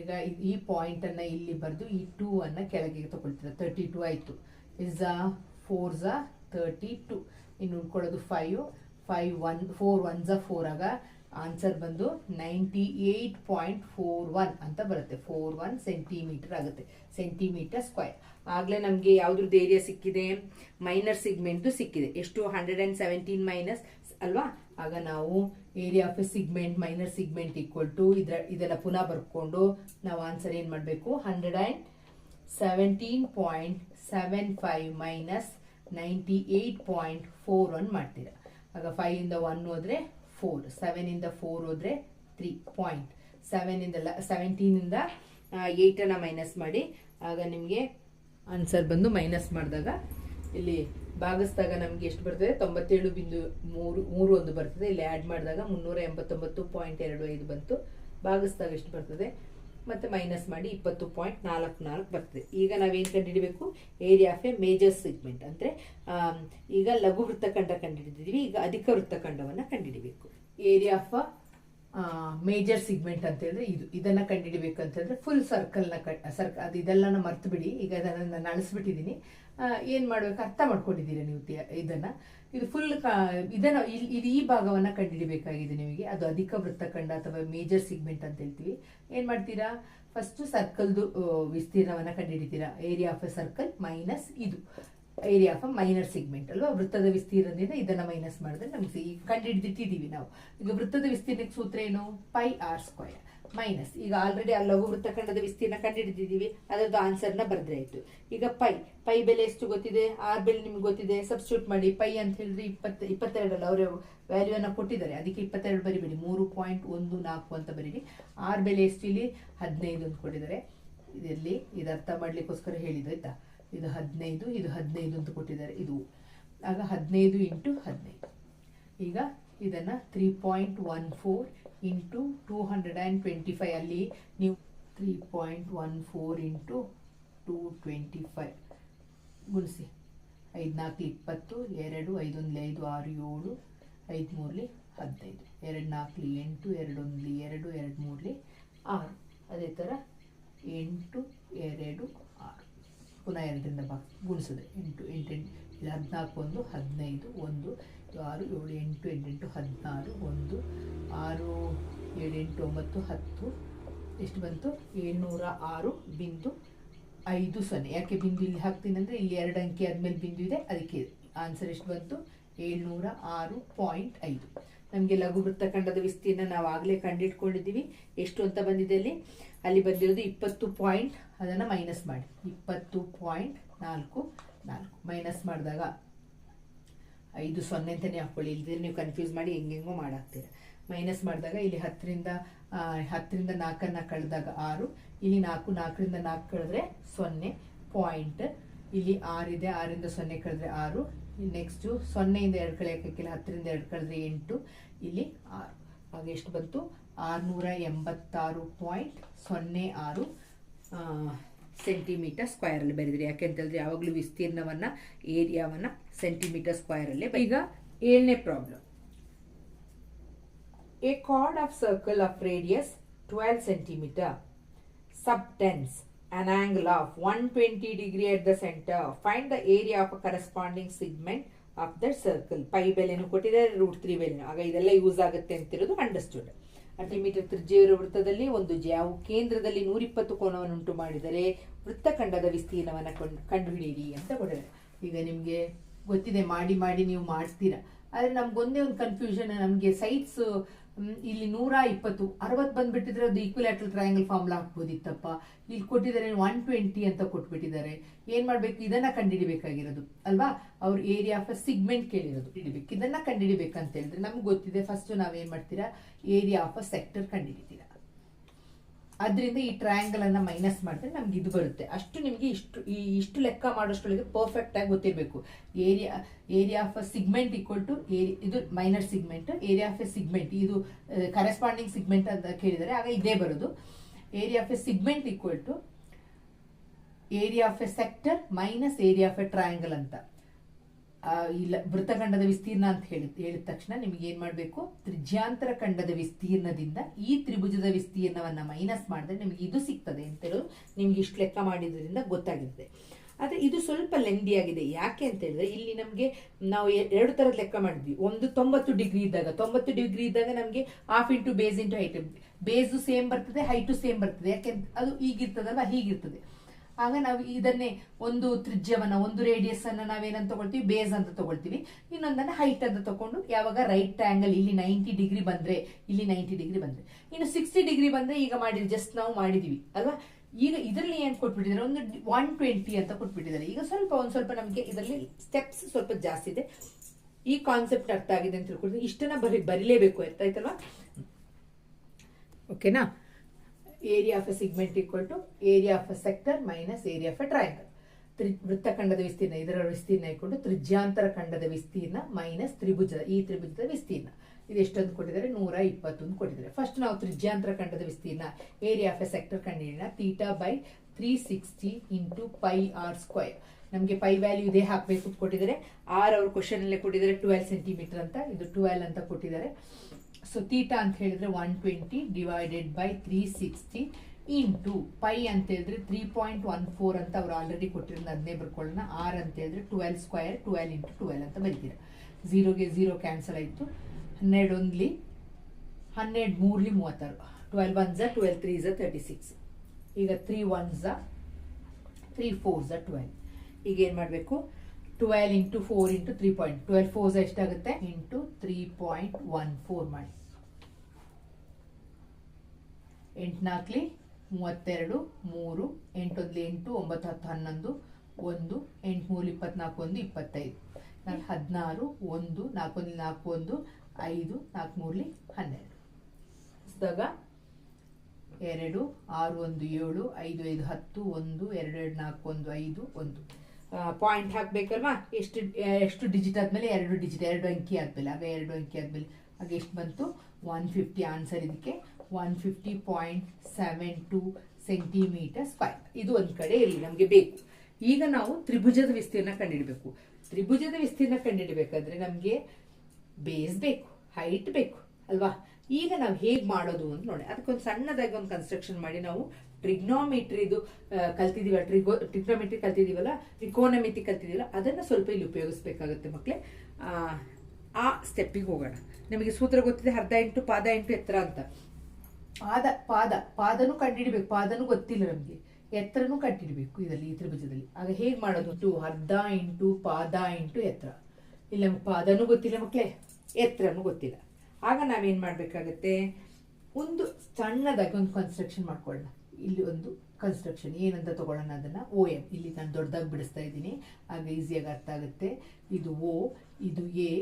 ಈಗ ಈ ಪಾಯಿಂಟನ್ನು ಇಲ್ಲಿ ಬರೆದು ಈ ಟೂ ಅನ್ನು ಕೆಳಗೆ ತಗೊಳ್ತೀರಾ ತರ್ಟಿ ಟು ಆಯಿತು ಇಸ್ ಫೋರ್ ಝ ತರ್ಟಿ ಟು ಇನ್ನು ಉಳ್ಕೊಳ್ಳೋದು five five one four one ಝ four ಆಗ ಆನ್ಸರ್ ಬಂದು ninety eight point four one ಅಂತ ಬರುತ್ತೆ. ಫೋರ್ ಒನ್ ಸೆಂಟಿಮೀಟರ್ ಆಗುತ್ತೆ. ಸೆಂಟಿಮೀಟರ್ ಸ್ಕ್ವೈರ್ ಆಗಲೇ ನಮಗೆ ಯಾವ್ದ್ರದ್ದು ಏರಿಯಾ ಸಿಕ್ಕಿದೆ? ಮೈನರ್ ಸಿಗ್ಮೆಂಟ್ ಸಿಕ್ಕಿದೆ. ಎಷ್ಟು? ಹಂಡ್ರೆಡ್ ಅಂಡ್ ಸೆವೆಂಟೀನ್ ಮೈನಸ್ ಅಲ್ವಾ? ಆಗ ನಾವು area of a segment minor segment equal to ಇದ್ರ ಇದೆಲ್ಲ ಪುನಃ ಬರ್ಕೊಂಡು ನಾವು ಆನ್ಸರ್ ಏನು ಮಾಡಬೇಕು? Hundred and seventeen point seven five minus ninety eight point four one ಮಾಡ್ತೀರಾ. ಆಗ ಫೈವಿಂದ ಒನ್ ಹೋದ್ರೆ ಫೋರ್ ಸೆವೆನ್ ಇಂದ ಫೋರ್ ಹೋದ್ರೆ ತ್ರೀ ಪಾಯಿಂಟ್ ಸೆವೆನ್ ಇಂದ ಸೆವೆಂಟೀನ್ ಇಂದ ಏಯ್ಟ್ ಅನ್ನ ಮೈನಸ್ ಮಾಡಿ, ಆಗ ನಿಮಗೆ ಆನ್ಸರ್ ಬಂದು ಮೈನಸ್ ಮಾಡಿದಾಗ ಇಲ್ಲಿ ಭಾಗಿಸಿದಾಗ ನಮಗೆ ಎಷ್ಟು ಬರ್ತದೆ? ತೊಂಬತ್ತೇಳು ಬಿಂದು ಮೂರು ಮೂರು ಒಂದು ಬರ್ತದೆ. ಇಲ್ಲಿ ಆ್ಯಡ್ ಮಾಡಿದಾಗ ಮುನ್ನೂರ ಎಂಬತ್ತೊಂಬತ್ತು ಪಾಯಿಂಟ್ ಎರಡು ಐದು ಬಂತು. ಭಾಗಿಸಿದಾಗ ಎಷ್ಟು ಬರ್ತದೆ? ಮತ್ತು ಮೈನಸ್ ಮಾಡಿ ಇಪ್ಪತ್ತು ಪಾಯಿಂಟ್ ನಾಲ್ಕು ನಾಲ್ಕು ಬರ್ತದೆ. ಈಗ ನಾವೇನು ಕಂಡುಹಿಡಬೇಕು? Area of a major segment ಅಂದರೆ ಈಗ ಲಘು ವೃತ್ತಖಂಡ ಕಂಡುಹಿಡಿದಿದ್ದೀವಿ. ಈಗ ಅಧಿಕ ವೃತ್ತಖಂಡವನ್ನು ಕಂಡುಹಿಡಿಬೇಕು. ಏರಿಯಾ ಆಫ್ ಮೇಜರ್ ಸಿಗ್ಮೆಂಟ್ ಅಂತ ಹೇಳಿದ್ರೆ ಇದು, ಇದನ್ನ ಕಂಡುಹಿಡಿಬೇಕು ಅಂತ ಹೇಳಿದ್ರೆ ಫುಲ್ ಸರ್ಕಲ್ನ ಸರ್ಕ ಅದು ಇದೆಲ್ಲನ ಮರ್ತು ಬಿಡಿ ಈಗ ಅದನ್ನ ನಾನು ಅಳಿಸ್ಬಿಟ್ಟಿದ್ದೀನಿ. ಏನು ಮಾಡ್ಬೇಕು? ಅರ್ಥ ಮಾಡ್ಕೊಂಡಿದ್ದೀರಾ ನೀವು ಇದನ್ನ? ಇದು ಫುಲ್ ಇದನ್ನ ಇದು ಈ ಭಾಗವನ್ನ ಕಂಡುಹಿಡಿಬೇಕಾಗಿದೆ ನಿಮಗೆ. ಅದು ಅಧಿಕ ವೃತ್ತಖಂಡ ಅಥವಾ ಮೇಜರ್ ಸಿಗ್ಮೆಂಟ್ ಅಂತ ಹೇಳ್ತೀವಿ. ಏನ್ ಮಾಡ್ತೀರಾ? ಫಸ್ಟ್ ಸರ್ಕಲ್ದು ವಿಸ್ತೀರ್ಣವನ್ನ ಕಂಡುಹಿಡಿತೀರಾ. Area of a circle minus ಇದು. ಏರಿಯಾ ಆಫ್ ಮೈನರ್ ಸಿಗ್ಮೆಂಟ್ ಅಲ್ವಾ? ವೃತ್ತದ ವಿಸ್ತೀರ್ಣದಿಂದ ಇದನ್ನ ಮೈನಸ್ ಮಾಡಿದ್ರೆ ನಮ್ಗೆ ಈಗ ಕಂಡುಹಿಡಿದಿಟ್ಟಿದ್ದೀವಿ ನಾವು. ಈಗ ವೃತ್ತದ ವಿಸ್ತೀರ್ಣಕ್ಕೆ ಸೂತ್ರ ಏನು? ಪೈ ಆರ್ ಸ್ಕ್ವಯರ್ ಮೈನಸ್ ಈಗ ಆಲ್ರೆಡಿ ಆ ಲಘು ವೃತ್ತಖಂಡದ ವಿಸ್ತೀರ್ಣ ಕಂಡುಹಿಡಿದಿದ್ದೀವಿ. ಅದರದ್ದು ಆನ್ಸರ್ನ ಬರೆದ್ರೆ ಆಯ್ತು. ಈಗ ಪೈ ಪೈ ಬೆಲೆ ಎಷ್ಟು ಗೊತ್ತಿದೆ? ಆರ್ ಬೆಲೆ ನಿಮ್ಗೆ ಗೊತ್ತಿದೆ? ಸಬ್ಸ್ಟ್ಯೂಟ್ ಮಾಡಿ ಪೈ ಅಂತ ಹೇಳಿದ್ರೆ ಇಪ್ಪತ್ತ, ಇಪ್ಪತ್ತೆರಡಲ್ಲ, ಅವರ ವ್ಯಾಲ್ಯೂನ ಕೊಟ್ಟಿದ್ದಾರೆ. ಅದಕ್ಕೆ ಇಪ್ಪತ್ತೆರಡು ಬರಿಬೇಡಿ. ಮೂರು ಪಾಯಿಂಟ್ ಒಂದು ನಾಲ್ಕು ಅಂತ ಬರೀರಿ. ಆರ್ ಬೆಲೆ ಎಷ್ಟು ಇಲ್ಲಿ ಹದಿನೈದು ಅಂತ ಕೊಟ್ಟಿದ್ದಾರೆ. ಇದರಲ್ಲಿ ಇದು ಅರ್ಥ ಮಾಡ್ಲಿಕ್ಕೋಸ್ಕರ ಹೇಳಿದ್ದು, ಆಯ್ತಾ? ಇದು ಹದಿನೈದು ಇದು ಹದಿನೈದು ಅಂತ ಕೊಟ್ಟಿದ್ದಾರೆ. ಇದು ಆಗ ಹದಿನೈದು ಇಂಟು ಹದಿನೈದು. ಈಗ ಇದನ್ನು three point one four into two hundred and twenty five ಅಲ್ಲಿ ನೀವು three point one four into two twenty five ಗುಣಿಸಿ. ಐದು ನಾಲ್ಕು ಇಪ್ಪತ್ತು, ಎರಡು ಐದೊಂದು ಐದು, ಆರು, ಏಳು, ಐದು ಮೂರಲಿ ಹದಿನೈದು. ಎರಡು ನಾಲ್ಕಲಿ ಎಂಟು ಎರಡೊಂದ್ಲಿ ಎರಡು ಎರಡು ಮೂರಲಿ ಆರು. ಅದೇ ಥರ ಎಂಟು, ಎರಡು ಪುನಃ ಎರಡರಿಂದ ಬಾ ಗುಣಿಸಿದೆ. ಎಂಟು, ಎಂಟೆಂಟು ಎಂಟು ಇಲ್ಲಿ ಹದಿನಾಲ್ಕು ಒಂದು, ಹದಿನೈದು, ಒಂದು, ಆರು, ಏಳು, ಎಂಟು, ಎಂಟೆಂಟು, ಹದಿನಾರು, ಒಂದು, ಆರು, ಏಳು, ಎಂಟು, ಒಂಬತ್ತು, ಹತ್ತು, ಎಷ್ಟು ಬಂತು? ಏಳ್ನೂರ ಆರು ಬಿಂದು ಐದು ಸೊನ್ನೆ. ಯಾಕೆ ಬಿಂದು ಇಲ್ಲಿ ಹಾಕ್ತೀನಿ ಅಂದರೆ ಇಲ್ಲಿ ಎರಡು ಅಂಕಿ ಆದಮೇಲೆ ಬಿಂದು ಇದೆ, ಅದಕ್ಕೆ ಆನ್ಸರ್ ಎಷ್ಟು ಬಂತು? ಏಳ್ನೂರ ಆರು ಪಾಯಿಂಟ್ ಐದು. ನಮಗೆ ಲಘು ವೃತ್ತಖಂಡದ ವಿಸ್ತೀರ್ಣ ನಾವು ಆಗಲೇ ಕಂಡಿಟ್ಕೊಂಡಿದ್ದೀವಿ. ಎಷ್ಟು ಅಂತ ಬಂದಿದೆ ಅಲ್ಲಿ? ಅಲ್ಲಿ ಬಂದಿರೋದು ಇಪ್ಪತ್ತು ಪಾಯಿಂಟ್, ಅದನ್ನು ಮೈನಸ್ ಮಾಡಿ. ಇಪ್ಪತ್ತು ಪಾಯಿಂಟ್ ನಾಲ್ಕು ನಾಲ್ಕು. ಮೈನಸ್ ಮಾಡಿದಾಗ ಐದು ಸೊನ್ನೆ ಅಂತಲೇ ಹಾಕ್ಕೊಳ್ಳಿ ನೀವು ಕನ್ಫ್ಯೂಸ್ ಮಾಡಿ ಹೆಂಗೆಂಗೋ ಮಾಡಾಕ್ತೀರ ಮೈನಸ್ ಮಾಡಿದಾಗ ಇಲ್ಲಿ ಹತ್ತರಿಂದ ಹತ್ತರಿಂದ ನಾಲ್ಕನ್ನು ಕಳೆದಾಗ ಆರು. ಇಲ್ಲಿ ನಾಲ್ಕು, ನಾಲ್ಕರಿಂದ ನಾಲ್ಕು ಕಳೆದ್ರೆ ಸೊನ್ನೆ ಪಾಯಿಂಟ್. ಇಲ್ಲಿ ಆರಿದೆ, ಆರಿಂದ ಸೊನ್ನೆ ಕಳೆದ್ರೆ ಆರು. ನೆಕ್ಸ್ಟು ಸೊನ್ನೆಯಿಂದ ಎರಡು ಕಳೆಯೋಕ್ಕಿಲ್ಲ ಹತ್ತರಿಂದ ಎರಡು ಕಳೆದ್ರೆ ಎಂಟು, ಇಲ್ಲಿ ಆರು. ಆಗ ಎಷ್ಟು ಬಂತು? ಆರುನೂರ ಎಂಬತ್ತಾರು ಪಾಯಿಂಟ್ ಸೊನ್ನೆ ಆರು ಸೆಂಟಿಮೀಟರ್ ಯಾಕೆ ಅಂತ ಹೇಳಿದ್ರೆ ಯಾವಾಗಲೂ ವಿಸ್ತೀರ್ಣವನ್ನು ಏರಿಯಾವನ್ನು ಸೆಂಟಿಮೀಟರ್ ಸ್ಕ್ವೇರಲ್ಲೇ ಈಗ ಏಳನೇ problem A chord of circle of radius 12 centimeter subtends an angle of 120 degree at the center. Find the area of a corresponding segment of the circle pi ಬೆಲೆನು ಕೊಟ್ಟಿದ್ದಾರೆ ರೂಟ್ ತ್ರೀ ಬೆಲೆನು. ಆಗ ಇದೆಲ್ಲ ಯೂಸ್ ಆಗುತ್ತೆ ಅಂತಿರೋದು understood metre ತ್ರಿಜ್ಯವಿರುವ ವೃತ್ತದಲ್ಲಿ ಒಂದು ಜ್ಯಾವು ಕೇಂದ್ರದಲ್ಲಿ ನೂರಿಪ್ಪತ್ತು ಕೋನವನ್ನು ಉಂಟು ಮಾಡಿದರೆ ವೃತ್ತಖಂಡದ ವಿಸ್ತೀರ್ಣವನ್ನು ಕಂಡು, ಕಂಡುಹಿಡಿಯಿರಿ ಅಂತ ಕೊಟ್ಟಿದ್ದಾರೆ ಈಗ ನಿಮಗೆ ಗೊತ್ತಿದೆ, ಮಾಡಿ ಮಾಡಿ ನೀವು ಮಾಡ್ತೀರಾ. ಆದರೆ ನಮ್ಗೆ ಒಂದೇ ಒಂದು ಕನ್ಫ್ಯೂಷನ್ ನಮಗೆ ಸೈಟ್ಸ್ ಇಲ್ಲಿ ನೂರ ಇಪ್ಪತ್ತು, ಅರವತ್ತು ಬಂದ್ಬಿಟ್ಟಿದ್ರೆ ಅದು ಈಕ್ವಿಲ್ಯಾಟ್ರಲ್ ಟ್ರಯಾಂಗಲ್ ಫಾರ್ಮುಲಾ ಹಾಕ್ಬೋದಿತ್ತಪ್ಪ ಇಲ್ಲಿ ಕೊಟ್ಟಿದ್ದಾರೆ ಒನ್ ಟ್ವೆಂಟಿ ಅಂತ ಕೊಟ್ಬಿಟ್ಟಿದ್ದಾರೆ. ಏನ್ ಮಾಡ್ಬೇಕು? ಇದನ್ನ ಕಂಡಿಡಿಬೇಕಾಗಿರೋದು ಅಲ್ವಾ? ಅವ್ರ ಏರಿಯಾ ಆಫ್ ಸಿಗ್ಮೆಂಟ್ ಕೇಳಿರೋದು. ಹಿಡಿಬೇಕು ಇದನ್ನ ಕಂಡುಹಿಡಿಬೇಕಂತ ಹೇಳಿದ್ರೆ ನಮ್ಗೆ ಗೊತ್ತಿದೆ ಫಸ್ಟ್ ನಾವೇನ್ ಮಾಡ್ತೀರಾ? ಏರಿಯಾ ಆಫ್ ಅ ಸೆಕ್ಟರ್ ಕಂಡುಹಿಡಿತೀರಾ. ಅದರಿಂದ ಈ ಟ್ರಯಾಂಗಲ್ ಅನ್ನ ಮೈನಸ್ ಮಾಡಿದ್ರೆ ನಮ್ಗೆ ಇದು ಬರುತ್ತೆ. ಅಷ್ಟು ನಿಮಗೆ ಇಷ್ಟು ಈ ಇಷ್ಟು ಲೆಕ್ಕ ಮಾಡೋಷ್ಟೊಳಗೆ ಪರ್ಫೆಕ್ಟ್ ಆಗಿ ಗೊತ್ತಿರಬೇಕು. Area area of a segment equal to ಇದು minor segment area of a segment ಇದು ಕರೆಸ್ಪಾಂಡಿಂಗ್ ಸಿಗ್ಮೆಂಟ್ ಅಂತ ಕೇಳಿದರೆ ಆಗ ಇದೇ ಬರೋದು. Area of a segment equal to area of a sector minus area of a triangle ಅಂತ. ಇಲ್ಲ ವೃತ್ತಖಂಡದ ವಿಸ್ತೀರ್ಣ ಅಂತ ಹೇಳಿ ಹೇಳಿದ ತಕ್ಷಣ ನಿಮ್ಗೆ ಏನ್ ಮಾಡ್ಬೇಕು? ತ್ರಿಜ್ಯಾಂತರ ಖಂಡದ ವಿಸ್ತೀರ್ಣದಿಂದ ಈ ತ್ರಿಭುಜದ ವಿಸ್ತೀರ್ಣವನ್ನ ಮೈನಸ್ ಮಾಡಿದ್ರೆ ನಿಮ್ಗೆ ಇದು ಸಿಗ್ತದೆ ಅಂತ ಹೇಳಿ. ನಿಮ್ಗೆ ಇಷ್ಟು ಲೆಕ್ಕ ಮಾಡಿದ್ರಿಂದ ಗೊತ್ತಾಗಿರುತ್ತೆ ಆದ್ರೆ ಇದು ಸ್ವಲ್ಪ ಲೆಂದಿ ಆಗಿದೆ. ಯಾಕೆ ಅಂತ ಹೇಳಿದ್ರೆ ಇಲ್ಲಿ ನಮಗೆ ನಾವು ಎರಡು ತರದ ಲೆಕ್ಕ ಮಾಡಿದ್ವಿ. ಒಂದು ತೊಂಬತ್ತು ಡಿಗ್ರಿ ಇದ್ದಾಗ. ತೊಂಬತ್ತು ಡಿಗ್ರಿ ಇದ್ದಾಗ ನಮಗೆ half into base into height base same ಬರ್ತದೆ ಹೈಟು ಸೇಮ್ ಬರ್ತದೆ. ಯಾಕೆ ಅದು ಹೀಗಿರ್ತದಲ್ವಾ ಹೀಗಿರ್ತದೆ. ಆಗ ನಾವು ಇದನ್ನೇ ಒಂದು ತ್ರಿಜ್ಯವನ್ನ, ಒಂದು ರೇಡಿಯಸ್ ಅನ್ನ ನಾವೇನಂತ ತಗೊಳ್ತೀವಿ? ಬೇಸ್ ಅಂತ ತಗೊಳ್ತೀವಿ. ಇನ್ನೊಂದನ್ನ ಹೈಟ್ ಅಂತ ತಗೊಂಡು ಯಾವಾಗ ರೈಟ್ ಆಂಗಲ್ ಇಲ್ಲಿ ನೈಂಟಿ ಡಿಗ್ರಿ ಬಂದ್ರೆ, ಇಲ್ಲಿ ನೈಂಟಿ ಡಿಗ್ರಿ ಬಂದ್ರೆ. ಇನ್ನು ಸಿಕ್ಸ್ಟಿ ಡಿಗ್ರಿ ಬಂದ್ರೆ ಈಗ ಮಾಡಿದ್ವಿ ಜಸ್ಟ್ ನಾವು ಮಾಡಿದೀವಿ, ಅಲ್ವಾ? ಈಗ ಇದರಲ್ಲಿ ಏನ್ ಕೊಟ್ಬಿಟ್ಟಿದ್ದಾರೆ? ಒಂದು ಒನ್ ಟ್ವೆಂಟಿ ಅಂತ ಕೊಟ್ಬಿಟ್ಟಿದ್ದಾರೆ. ಈಗ ಸ್ವಲ್ಪ, ಒಂದ್ ಸ್ವಲ್ಪ ನಮಗೆ ಇದರಲ್ಲಿ ಸ್ಟೆಪ್ಸ್ ಸ್ವಲ್ಪ ಜಾಸ್ತಿ ಇದೆ. ಈ ಕಾನ್ಸೆಪ್ಟ್ ಅರ್ಥ ಆಗಿದೆ ಅಂತ ತಿಳ್ಕೊಳ್ತೀವಿ ಇಷ್ಟನ್ನ ಬರೀ, ಬರಿಲೇಬೇಕು, ಅರ್ಥ ಆಯ್ತಲ್ವಾ? ಓಕೆನಾ area of a segment equal to area of a sector minus area of a triangle three ವೃತ್ತಖಂಡದ ವಿಸ್ತೀರ್ಣ, ಇದರ ವಿಸ್ತೀರ್ಣ ಇಟ್ಕೊಂಡು ತ್ರಿಜ್ಯಾಂತರ ಖಂಡದ ವಿಸ್ತೀರ್ಣ ಮೈನಸ್ ತ್ರಿಭುಜದ, ಈ ತ್ರಿಭುಜದ ವಿಸ್ತೀರ್ಣ. ಇದು ಎಷ್ಟೊಂದು ಕೊಟ್ಟಿದ್ದಾರೆ? ನೂರ ಇಪ್ಪತ್ತೊಂದು ಕೊಟ್ಟಿದ್ದಾರೆ. ಫಸ್ಟ್ ನಾವು ತ್ರಿಜ್ಯಾಂತರ ಖಂಡದ ವಿಸ್ತೀರ್ಣ area of a sector ಕಂಡಿಡಿಯೋಣ theta by three sixty into pi r square ನಮಗೆ ಪೈ ವ್ಯಾಲ್ಯೂ ಇದೇ ಹಾಕಬೇಕು ಕೊಟ್ಟಿದ್ದಾರೆ. ಆರ್ ಅವ್ರ ಕ್ವಶನ್ ಅಲ್ಲೇ ಕೊಟ್ಟಿದ್ದಾರೆ ಟ್ವೆಲ್ ಸೆಂಟಿಮೀಟರ್ ಅಂತ. ಇದು ಟ್ವೆಲ್ ಅಂತ ಕೊಟ್ಟಿದ್ದಾರೆ. ಸೊ ತೀಟಾ ಅಂತ ಹೇಳಿದ್ರೆ one twenty divided by three sixty into pi ಅಂತ ಹೇಳಿದ್ರೆ ತ್ರೀ ಪಾಯಿಂಟ್ ಒನ್ ಫೋರ್ ಅಂತ ಅವ್ರು ಆಲ್ರೆಡಿ ಕೊಟ್ಟಿರೋದು ಅದನ್ನೇ ಬರ್ಕೊಳ್ಳೋಣ. ಆರ್ ಅಂತ ಹೇಳಿದ್ರೆ twelve square twelve into twelve ಅಂತ ಬರೀತೀರ. ಝೀರೋಗೆ ಝೀರೋ ಕ್ಯಾನ್ಸಲ್ ಆಯಿತು. ಹನ್ನೆರಡು ಒಂದ್ಲಿ, ಹನ್ನೆರಡು ಮೂರ್ಲಿ ಮೂವತ್ತಾರು. ಟ್ವೆಲ್ ಒನ್ ಝ ಟ್ವೆಲ್ ತ್ರೀ ಝ ತರ್ಟಿ ಸಿಕ್ಸ್ ಈಗ ತ್ರೀ ಒನ್ ಝ ತ್ರೀ ಫೋರ್ ಝ ಟ್ವೆಲ್ ಈಗ ಏನು ಮಾಡಬೇಕು? Twelve into four into three point twelve four ಝ ಎಷ್ಟಾಗುತ್ತೆ? Into three point one four ಮಾಡಿ. ಎಂಟ್ನಾಲ್ಕಲಿ ಮೂವತ್ತೆರಡು ಮೂರು ಎಂಟೊಂದ್ಲಿ ಎಂಟು ಒಂಬತ್ತು ಹತ್ತು ಹನ್ನೊಂದು ಒಂದು ಎಂಟು ಮೂರು ಇಪ್ಪತ್ನಾಲ್ಕು ಒಂದು ಇಪ್ಪತ್ತೈದು. ನಾಲ್ಕು ಹದಿನಾರು ಒಂದು ನಾಲ್ಕೊಂದ್ಲಿ ನಾಲ್ಕು ಒಂದು ಐದು ನಾಲ್ಕು ಮೂರ್ಲಿ ಹನ್ನೆರಡು. ಹಚ್ಚಿದಾಗ ಎರಡು ಆರು ಒಂದು ಏಳು ಐದು ಐದು ಹತ್ತು ಒಂದು ಎರಡು ಎರಡು ನಾಲ್ಕು ಒಂದು ಐದು ಒಂದು. ಪಾಯಿಂಟ್ ಹಾಕ್ಬೇಕಲ್ವಾ? ಎಷ್ಟು ಎಷ್ಟು ಡಿಜಿಟ್ ಆದ್ಮೇಲೆ ಎರಡು ಡಿಜಿಟ್ ಎರಡು ಅಂಕಿ ಆದ್ಮೇಲೆ ಅವೇ ಎರಡು ಅಂಕಿ ಆದ್ಮೇಲೆ. ಹಾಗೆ ಎಷ್ಟು ಬಂತು? ಒನ್ ಫಿಫ್ಟಿ ಆನ್ಸರ್ ಇದಕ್ಕೆ. One fifty point seven two centimetre square ಇದು ಒಂದು ಕಡೆ ಇರಲಿ ನಮಗೆ ಬೇಕು. ಈಗ ನಾವು ತ್ರಿಭುಜದ ವಿಸ್ತೀರ್ಣ ಕಂಡುಹಿಡಬೇಕು ತ್ರಿಭುಜದ ವಿಸ್ತೀರ್ಣ ಕಂಡುಹಿಡಬೇಕಾದ್ರೆ ನಮಗೆ ಬೇಸ್ ಬೇಕು ಹೈಟ್ ಬೇಕು, ಅಲ್ವಾ? ಈಗ ನಾವು ಹೇಗೆ ಮಾಡೋದು ಅಂತ ನೋಡಿ ಅದಕ್ಕೊಂದು ಸಣ್ಣದಾಗಿ ಒಂದು ಕನ್ಸ್ಟ್ರಕ್ಷನ್ ಮಾಡಿ ನಾವು ಟ್ರಿಗ್ನೋಮೆಟ್ರಿದು ಕಲ್ತಿದೀವಲ್ಲ ಟ್ರಿಗೋ ಟ್ರಿಗ್ನೋಮೆಟ್ರಿ ಕಲ್ತಿದೀವಲ್ಲ ತ್ರಿಕೋನಮಿತಿ ಕಲ್ತಿದೀವಲ್ಲ ಅದನ್ನು ಸ್ವಲ್ಪ ಇಲ್ಲಿ ಉಪಯೋಗಿಸ್ಬೇಕಾಗುತ್ತೆ ಮಕ್ಕಳೇ ಆ, ಸ್ಟೆಪ್ಪಿಗೆ ಹೋಗೋಣ. ನಮಗೆ ಸೂತ್ರ ಗೊತ್ತಿದೆ ಅರ್ಧ ಎಂಟು ಪಾದ ಎಂಟು ಎತ್ತರ ಅಂತ. ಪಾದ ಪಾದ ಪಾದನೂ ಕಂಡುಹಿಡಬೇಕು ಪಾದನು ಗೊತ್ತಿಲ್ಲ ನಮಗೆ. ಎತ್ತರನು ಕಂಡಿಡಬೇಕು ಇದರಲ್ಲಿ ಈ ತ್ರಿಭುಜದಲ್ಲಿ. ಆಗ ಹೇಗೆ ಮಾಡೋದು? ಟು ಅರ್ಧ ಇಂಟು ಪಾದ ಇಂಟು ಎತ್ತರ. ಇಲ್ಲ ನಮ್ಗೆ ಪಾದನೂ ಗೊತ್ತಿಲ್ಲ ಮಕ್ಕಳೇ ಎತ್ತರನೂ ಗೊತ್ತಿಲ್ಲ. ಆಗ ನಾವೇನು ಮಾಡಬೇಕಾಗತ್ತೆ? ಒಂದು ಸಣ್ಣದಾಗಿ ಒಂದು ಕನ್ಸ್ಟ್ರಕ್ಷನ್ ಮಾಡ್ಕೊಳ್ಳೋಣ. ಇಲ್ಲಿ ಒಂದು ಕನ್ಸ್ಟ್ರಕ್ಷನ್ ಏನಂತ ತಗೊಳ್ಳೋಣ ಅದನ್ನು? ಓ ಎಂ ಇಲ್ಲಿ ನಾನು ದೊಡ್ಡದಾಗಿ ಬಿಡಿಸ್ತಾ ಇದ್ದೀನಿ. ಆಗ ಈಸಿಯಾಗಿ ಅರ್ಥ ಆಗುತ್ತೆ. ಇದು ಓ ಇದು ಎ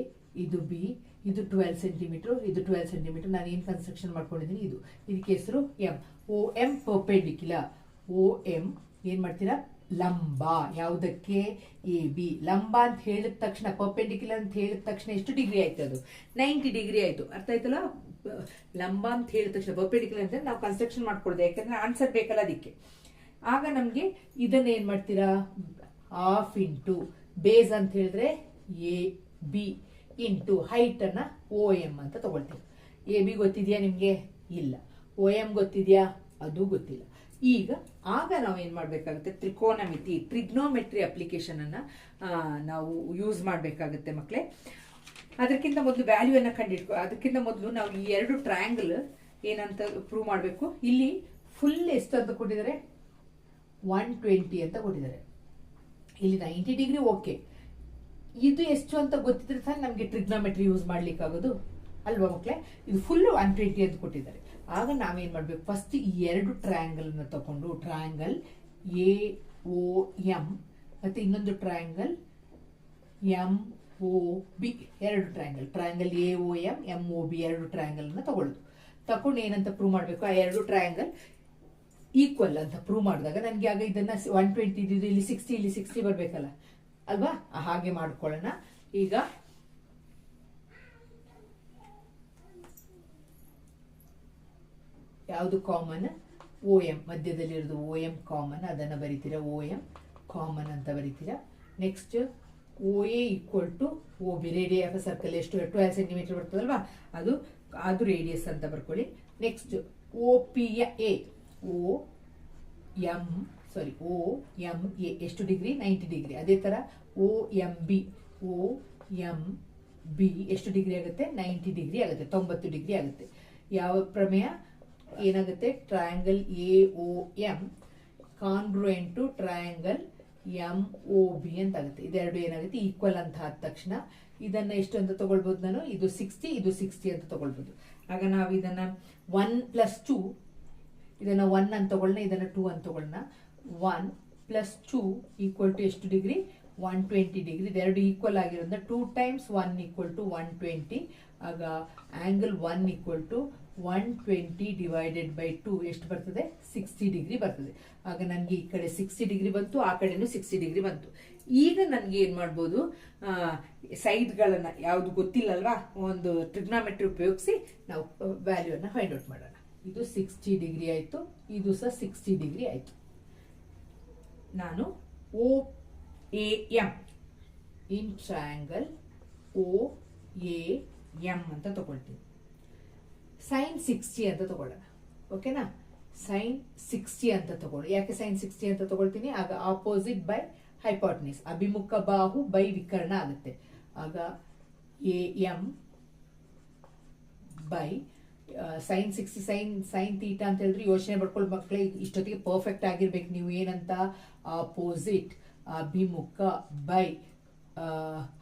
ಇದು ಬಿ ಇದು ಟ್ವೆಲ್ ಸೆಂಟಿಮೀಟರ್ ಇದು ಟ್ವೆಲ್ ಸೆಂಟಿಮೀಟ್ರ್ ನಾನು ಏನು ಕನ್ಸ್ಟ್ರಕ್ಷನ್ ಮಾಡ್ಕೊಂಡಿದ್ದೀನಿ? ಇದು. ಇದಕ್ಕೆ ಹೆಸರು M O M perpendicular O M ಏನು ಮಾಡ್ತೀರಾ? ಲಂಬ. ಯಾವುದಕ್ಕೆ? ಎ ಬಿ ಲಂಬ ಅಂತ ಹೇಳಿದ ತಕ್ಷಣ ಪರ್ಪೆಂಡಿಕ್ಯುಲರ್ ಅಂತ ಹೇಳಿದ ತಕ್ಷಣ ಎಷ್ಟು ಡಿಗ್ರಿ ಆಯ್ತು ಅದು ನೈಂಟಿ ಡಿಗ್ರಿ ಆಯ್ತು. ಅರ್ಥ ಆಯ್ತಲ್ಲ? ಲಂಬ ಅಂತ ಹೇಳಿದ ತಕ್ಷಣ ಬರ್ಪೆಡಿಕಲ್ ಅಂತ ನಾವು ಕನ್ಸ್ಟ್ರಕ್ಷನ್ ಮಾಡ್ಕೊಳ್ದೆ ಯಾಕಂದ್ರೆ ಆನ್ಸರ್ ಬೇಕಲ್ಲ ಅದಕ್ಕೆ. ಆಗ ನಮಗೆ ಇದನ್ನ ಏನ್ ಮಾಡ್ತೀರಾ? ಹಾಫ್ ಇಂಟು ಬೇಸ್ ಅಂತ ಹೇಳಿದ್ರೆ ಎ ಬಿ ಇಂಟು ಹೈಟ್ ಅನ್ನ ಓ ಎಂ ಅಂತ ತಗೊಳ್ತೀವಿ. ಎ ಬಿ ಗೊತ್ತಿದ್ಯಾ ನಿಮ್ಗೆ? ಇಲ್ಲ. ಓ ಎಂ ಗೊತ್ತಿದೆಯಾ? ಅದು ಗೊತ್ತಿಲ್ಲ. ಈಗ, ಆಗ ನಾವು ಏನ್ ಮಾಡ್ಬೇಕಾಗುತ್ತೆ? ತ್ರಿಕೋನಮಿತಿ ಟ್ರಿಗ್ನೋಮೆಟ್ರಿ ಅಪ್ಲಿಕೇಶನ್ ಅನ್ನ ನಾವು ಯೂಸ್ ಮಾಡಬೇಕಾಗುತ್ತೆ ಮಕ್ಕಳೇ ಅದಕ್ಕಿಂತ ಮೊದಲು ವ್ಯಾಲ್ಯೂ ಅನ್ನ ಕಂಡಿಡ್ಕೊ ಅದಕ್ಕಿಂತ ಮೊದಲು ನಾವು ಈ ಎರಡು ಟ್ರಯಾಂಗಲ್ ಏನಂತ ಪ್ರೂವ್ ಮಾಡಬೇಕು. ಇಲ್ಲಿ ಫುಲ್ ಎಷ್ಟು ಅಂತ ಕೊಟ್ಟಿದ್ದಾರೆ? ಒನ್ ಟ್ವೆಂಟಿ ಅಂತ ಕೊಟ್ಟಿದ್ದಾರೆ. ಇಲ್ಲಿ ನೈಂಟಿ ಡಿಗ್ರಿ ಓಕೆ ಇದು ಎಷ್ಟು ಅಂತ ಗೊತ್ತಿದ್ರೆ ತಾನೇ ನಮಗೆ ಟ್ರಿಗ್ನೋಮೆಟ್ರಿ ಯೂಸ್ ಮಾಡ್ಲಿಕ್ಕಾಗೋದು. ಅಲ್ವಾ ಮಕ್ಕಳೇ ಇದು ಫುಲ್ ಒನ್ ಟ್ವೆಂಟಿ ಅಂತ ಕೊಟ್ಟಿದ್ದಾರೆ. ಆಗ ನಾವೇನು ಮಾಡಬೇಕು? ಫಸ್ಟ್ ಈ ಎರಡು ಟ್ರಯಾಂಗಲ್ ಅನ್ನು ತಗೊಂಡು ಟ್ರಯಾಂಗಲ್ ಎ ಓ ಎಂ ಮತ್ತೆ ಇನ್ನೊಂದು ಟ್ರಯಾಂಗಲ್ ಎಂ ಓ ಬಿ ಎರಡು triangle triangle A O M M O B ಎರಡು ಟ್ರಯಾಂಗಲ್ ಅನ್ನ ತಗೊಳ್ಳೋದು. ತಕೊಂಡು ಏನಂತ ಪ್ರೂವ್ ಮಾಡಬೇಕು? ಆ ಎರಡು ಟ್ರಯಾಂಗಲ್ ಈಕ್ವಲ್ ಅಂತ ಪ್ರೂವ್ ಮಾಡಿದಾಗ ನನಗೆ ಆಗ ಇದನ್ನ ಒನ್ ಟ್ವೆಂಟಿ ಇದ್ದಿದ್ದು ಇಲ್ಲಿ ಸಿಕ್ಸ್ಟಿ ಇಲ್ಲಿ ಸಿಕ್ಸ್ಟಿ ಬರಬೇಕಲ್ಲ. ಅಲ್ವಾ? ಹಾಗೆ ಮಾಡ್ಕೊಳ್ಳೋಣ. ಈಗ ಯಾವುದು ಕಾಮನ್ ಓ ಎಂ ಮಧ್ಯದಲ್ಲಿರೋದು ಓ ಎಂ ಕಾಮನ್ ಅದನ್ನು ಬರೀತೀರಾ? ಓ ಎಂ ಕಾಮನ್ ಅಂತ ಬರೀತೀರಾ? Next O A equal to O B radius of circle ಎಷ್ಟು ಟ್ವೆಲ್ ಸೆಂಟಿಮೀಟರ್ ಬರ್ತದಲ್ವಾ? ಅದು ಅದು ರೇಡಿಯಸ್ ಅಂತ ಬರ್ಕೊಳ್ಳಿ. Next O P A O M sorry O M A ಎಷ್ಟು ಡಿಗ್ರಿ ನೈಂಟಿ ಡಿಗ್ರಿ ಅದೇ ಥರ O M B O M B ಎಷ್ಟು ಡಿಗ್ರಿ ಆಗುತ್ತೆ? ನೈಂಟಿ ಡಿಗ್ರಿ ಆಗುತ್ತೆ. ತೊಂಬತ್ತು ಡಿಗ್ರಿ ಆಗುತ್ತೆ. ಯಾವ ಪ್ರಮೇಯ? ಏನಾಗುತ್ತೆ? Triangle A O M congruent to triangle M O B ಅಂತ ಆಗುತ್ತೆ. ಇದೆರಡು ಏನಾಗುತ್ತೆ? ಈಕ್ವಲ್ ಅಂತ ಆದ ತಕ್ಷಣ ಇದನ್ನ ಎಷ್ಟು ಅಂತ ತಗೊಳ್ಬೋದು ನಾನು? ಇದು ಸಿಕ್ಸ್ಟಿ ಇದು ಸಿಕ್ಸ್ಟಿ ಅಂತ ತಗೊಳ್ಬೋದು. ಆಗ ನಾವು ಇದನ್ನ ಒನ್ ಪ್ಲಸ್ ಟೂ ಇದನ್ನ ಒನ್ ಅಂತ ತಗೊಳ್ಳೋಣ ಇದನ್ನ ಟೂ ಅಂತ ತಗೊಳ್ಳೋಣ one plus two equal to ಎಷ್ಟು ಡಿಗ್ರಿ ಒನ್ ಟ್ವೆಂಟಿ ಡಿಗ್ರಿ ಇದೆರಡು ಈಕ್ವಲ್ ಆಗಿರೋದ್ರಿಂದ two times one equal to one twenty ಆಗ angle one equal to one twenty divided by two ಎಷ್ಟು ಬರ್ತದೆ? ಸಿಕ್ಸ್ಟಿ ಡಿಗ್ರಿ ಬರ್ತದೆ. ಆಗ ನನಗೆ ಈ ಕಡೆ ಸಿಕ್ಸ್ಟಿ ಡಿಗ್ರಿ ಬಂತು, ಆ ಕಡೆನೂ ಸಿಕ್ಸ್ಟಿ ಡಿಗ್ರಿ ಬಂತು. ಈಗ ನನಗೆ ಏನು ಮಾಡ್ಬೋದು ಸೈಡ್ಗಳನ್ನು ಯಾವುದು ಗೊತ್ತಿಲ್ಲಲ್ವಾ, ಒಂದು ಟ್ರಿಗ್ನಾಮೆಟ್ರಿ ಉಪಯೋಗಿಸಿ ನಾವು ವ್ಯಾಲ್ಯೂನ ಫೈಂಡ್ ಔಟ್ ಮಾಡೋಣ. ಇದು ಸಿಕ್ಸ್ಟಿ ಡಿಗ್ರಿ ಆಯಿತು, ಇದು ಸಹ ಸಿಕ್ಸ್ಟಿ ಡಿಗ್ರಿ ಆಯಿತು. ನಾನು O A M in triangle O A M ಅಂತ ತಗೊಳ್ತೀನಿ. ಸೈನ್ ಸಿಕ್ಸ್ಟಿ ಅಂತ ತಗೊಳ್ಳೋಣ. ಓಕೆನಾ ಸೈನ್ ಸಿಕ್ಸ್ಟಿ ಅಂತ ತಗೊಳ್ಳಿ. ಯಾಕೆ ಸೈನ್ ಸಿಕ್ಸ್ಟಿ ಅಂತ ತಗೊಳ್ತೀನಿ? ಆಗ ಆಪೋಸಿಟ್ ಬೈ ಹೈಪಾಟ್ನಿಸ್ ಅಭಿಮುಖ ಬಾಹು ಬೈ ವಿಕರ್ಣ ಆಗುತ್ತೆ. ಆಗ A M by sine sixty, sine sine theta ಅಂತ ಹೇಳಿದ್ರೆ ಯೋಚನೆ ಮಾಡ್ಕೊಳ್ಳಿ ಮಕ್ಕಳೇ ಇಷ್ಟೊತ್ತಿಗೆ ಪರ್ಫೆಕ್ಟ್ ಆಗಿರ್ಬೇಕು. ನೀವು ಏನಂತ? ಆಪೋಸಿಟ್ ಅಭಿಮುಖ ಬೈ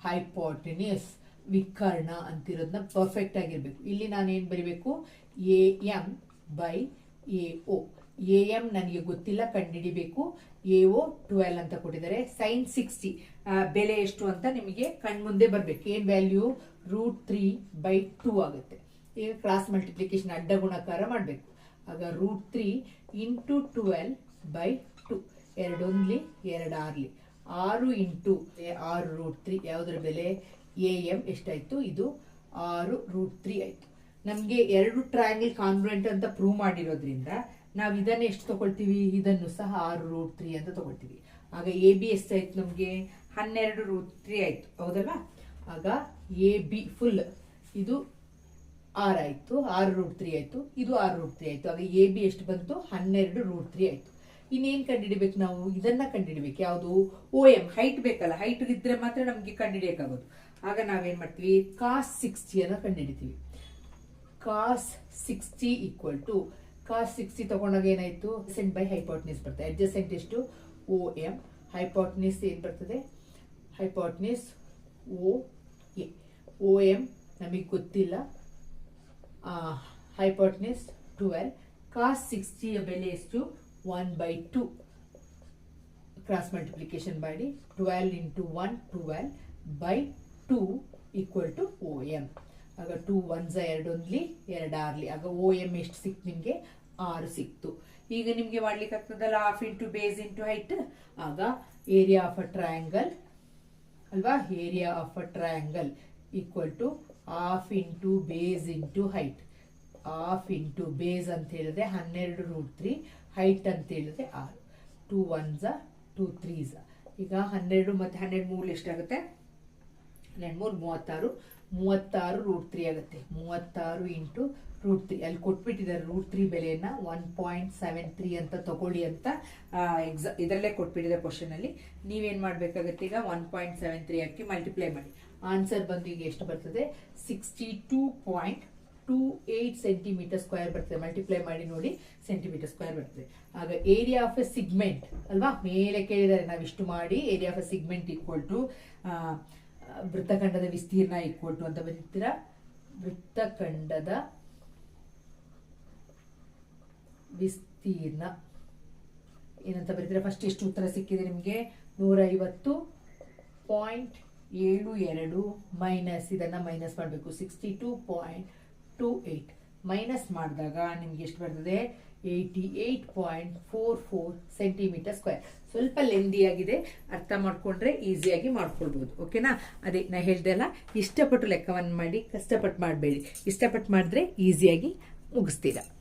ಹೈಪಾಟಿನಿಯಸ್ ವಿಕರ್ಣ ಅಂತಿರೋದನ್ನ ಪರ್ಫೆಕ್ಟ್ ಆಗಿರ್ಬೇಕು. ಇಲ್ಲಿ ನಾನು ಏನು ಬರಿಬೇಕು? A M by A O. A M ನನಗೆ ಗೊತ್ತಿಲ್ಲ, ಕಂಡುಹಿಡಿಬೇಕು. ಎ ಒ ಟ್ವೆಲ್ ಅಂತ ಕೊಟ್ಟಿದ್ದಾರೆ. Sine sixty. ಬೆಲೆ ಎಷ್ಟು ಅಂತ ನಿಮಗೆ ಕಣ್ಮುಂದೆ ಬರಬೇಕು. ಏನು value? Root three by two ಆಗುತ್ತೆ. ಈಗ ಕ್ರಾಸ್ ಮಲ್ಟಿಪ್ಲಿಕೇಶನ್ ಅಡ್ಡ ಗುಣಕಾರ ಮಾಡಬೇಕು. ಆಗ root three into twelve by two. ಎರಡೊಂದ್ಲಿ ಎರಡು ಆರ್ಲಿ. ಆರು ಇಂಟು ಆರು ರೂಟ್ ತ್ರೀ. ಯಾವುದರ ಬೆಲೆ? ಎ ಎಂ ಎಷ್ಟಾಯಿತು? ಇದು ಆರು ರೂಟ್ ತ್ರೀ ಆಯ್ತು. ನಮಗೆ ಎರಡು ಟ್ರಯಾಂಗಲ್ ಕಾನ್ವೆಂಟ್ ಅಂತ ಪ್ರೂವ್ ಮಾಡಿರೋದ್ರಿಂದ ನಾವು ಇದನ್ನು ಎಷ್ಟು ತಗೊಳ್ತೀವಿ? ಇದನ್ನು ಸಹ ಆರು ರೂಟ್ ತ್ರೀ ಅಂತ ತಗೊಳ್ತೀವಿ. ಆಗ ಎ ಬಿ ಎಷ್ಟಾಯ್ತು ನಮಗೆ? ಹನ್ನೆರಡು ರೂಟ್ ತ್ರೀ ಆಯಿತು. ಹೌದಲ್ವಾ? ಆಗ ಎ ಬಿ ಫುಲ್ ಇದು ಆರ್ ಆಯಿತು. ಆರು ರೂಟ್ ತ್ರೀ ಆಯಿತು. ಇದು ಆರು ರೂಟ್ ತ್ರೀ ಆಯಿತು. ಆಗ ಎ ಬಿ ಎಷ್ಟು ಬಂತು? ಹನ್ನೆರಡು ರೂಟ್ ತ್ರೀ ಆಯಿತು. ಇನ್ನೇನು ಕಂಡುಹಿಡಿಬೇಕು ನಾವು? ಇದನ್ನು ಕಂಡುಹಿಡಿಬೇಕು. ಯಾವುದು? ಓ ಎಂ ಹೈಟ್ ಬೇಕಲ್ಲ? ಹೈಟ್ ಇದ್ರೆ ಮಾತ್ರ ನಮಗೆ ಕಂಡುಹಿಡಿಯೋಕ್ಕಾಗೋದು. ಆಗ ನಾವೇನು ಮಾಡ್ತೀವಿ? ಕಾಸ್ ಸಿಕ್ಸ್ಟಿಯನ್ನು ಕಂಡುಹಿಡಿತೀವಿ. Cos sixty equal to cos sixty ತಗೊಂಡಾಗ ಏನಾಯ್ತು? ಸೆಂಟ್ ಬೈ ಹೈಪೋಟ್ನಿಸ್ ಬರ್ತದೆ. ಅಡ್ಜಸೆಂಟ್ ಎಷ್ಟು ಓ ಎಂ ಹೈಪೋಟ್ನಿಸ್ ಏನು ಬರ್ತದೆ? ಹೈಪೋಟ್ನಿಸ್ ಓ ಎ ಓ ಎಂ ನಮಗೆ ಗೊತ್ತಿಲ್ಲ. ಹೈಪೋಟ್ನಿಸ್ ಟ್ವೆಲ್ ಕಾಸ್ ಸಿಕ್ಸ್ಟಿಯ ಬೆಲೆ ಎಷ್ಟು? One by two cross multiplication ಮಾಡಿ. Twelve into one twelve by two equal to O M ಆಗ ಟೂ ಒನ್ಸ ಎರಡೊಂದ್ಲಿ, ಎರಡು ಆರ್ಲಿ. ಆಗ ಓ ಎಂ ಎಷ್ಟು ಸಿಕ್ತು ನಿಮಗೆ? ಆರು ಸಿಕ್ತು. ಈಗ ನಿಮಗೆ ಮಾಡ್ಲಿಕ್ಕೆ ಆಗ್ತದಲ್ಲ half into base into height ಆಗ ಏರಿಯಾ ಆಫ್ ಅ ಟ್ರಯಾಂಗಲ್ ಅಲ್ವಾ? Area of a triangle equal to half into base into height half into base ಅಂತ ಹೇಳಿದ್ರೆ ಹನ್ನೆರಡು ರೂಟ್ ತ್ರೀ ಹೈಟ್ ಅಂತ ಹೇಳಿದ್ರೆ ಆರು. ಟೂ ಒನ್ಸ ಟೂ ತ್ರೀಸ ಈಗ ಹನ್ನೆರಡು ಮತ್ತು ಹನ್ನೆರಡು ಮೂರು ಎಷ್ಟಾಗುತ್ತೆ? ಹನ್ನೆರಡು ಮೂರು, ಮೂವತ್ತಾರು. ಮೂವತ್ತಾರು ರೂಟ್ ತ್ರೀ ಆಗುತ್ತೆ. ಮೂವತ್ತಾರು ಇಂಟು ರೂಟ್ ತ್ರೀ ಅಲ್ಲಿ ಕೊಟ್ಬಿಟ್ಟಿದ್ದಾರೆ ರೂಟ್ ತ್ರೀ ಬೆಲೆಯನ್ನು ಒನ್ ಪಾಯಿಂಟ್ ಸೆವೆನ್ ತ್ರೀ ಅಂತ ತಗೊಳ್ಳಿ ಅಂತ ಎಕ್ಸಾ ಇದರಲ್ಲೇ ಕೊಟ್ಬಿಟ್ಟಿದೆ ಕ್ವಶನಲ್ಲಿ ನೀವೇನು ಮಾಡಬೇಕಾಗತ್ತೆ ಈಗ? ಒನ್ ಪಾಯಿಂಟ್ ಸೆವೆನ್ ತ್ರೀ ಹಾಕಿ ಮಲ್ಟಿಪ್ಲೈ ಮಾಡಿ. ಆನ್ಸರ್ ಬಂದು ಈಗ ಎಷ್ಟು ಬರ್ತದೆ? Sixty two point two eight centimetre square ಬರ್ತದೆ. ಮಲ್ಟಿಪ್ಲೈ ಮಾಡಿ ನೋಡಿ ಸೆಂಟಿಮೀಟರ್ ಸ್ಕ್ವೇರ್ ಬರ್ತದೆ. ಆಗ ಏರಿಯಾ ಆಫ್ ಎ ಸಿಗ್ಮೆಂಟ್ ಅಲ್ವಾ? ಮೇಲೆ ಕೇಳಿದರೆ ನಾವು ಇಷ್ಟು ಮಾಡಿ area of a segment equal to ವೃತ್ತಖಂಡದ ವಿಸ್ತೀರ್ಣ ಈಕ್ವಲ್ ಟು ಅಂತ ಬರೀತೀರಾ? ವೃತ್ತಖಂಡದ ವಿಸ್ತೀರ್ಣ. ಏನಂತ ಬರೀತೀರಾ? ಫಸ್ಟ್ ಎಷ್ಟು ಉತ್ತರ ಸಿಕ್ಕಿದೆ ನಿಮಗೆ? ನೂರೈವತ್ತು ಪಾಯಿಂಟ್ ಏಳು ಎರಡು ಮೈನಸ್ ಇದನ್ನ ಮೈನಸ್ ಮಾಡಬೇಕು. Sixty two point two eight minus ಮಾಡಿದಾಗ ನಿಮ್ಗೆ ಎಷ್ಟು ಬರ್ತದೆ? Eighty eight point four four centimetre square ಸ್ವಲ್ಪ ಲೆಂದಿ ಆಗಿದೆ. ಅರ್ಥ ಮಾಡಿಕೊಂಡ್ರೆ ಈಸಿಯಾಗಿ ಮಾಡ್ಕೊಳ್ಬೋದು. ಓಕೆನಾ ಅದೇ ನಾ ಹೇಳ್ದೆ ಅಲ್ಲ, ಇಷ್ಟಪಟ್ಟು ಲೆಕ್ಕವನ್ನು ಮಾಡಿ, ಕಷ್ಟಪಟ್ಟು ಮಾಡಬೇಡಿ. ಇಷ್ಟಪಟ್ಟು ಮಾಡಿದ್ರೆ ಈಸಿಯಾಗಿ ಮುಗಿಸ್ತೀರಾ.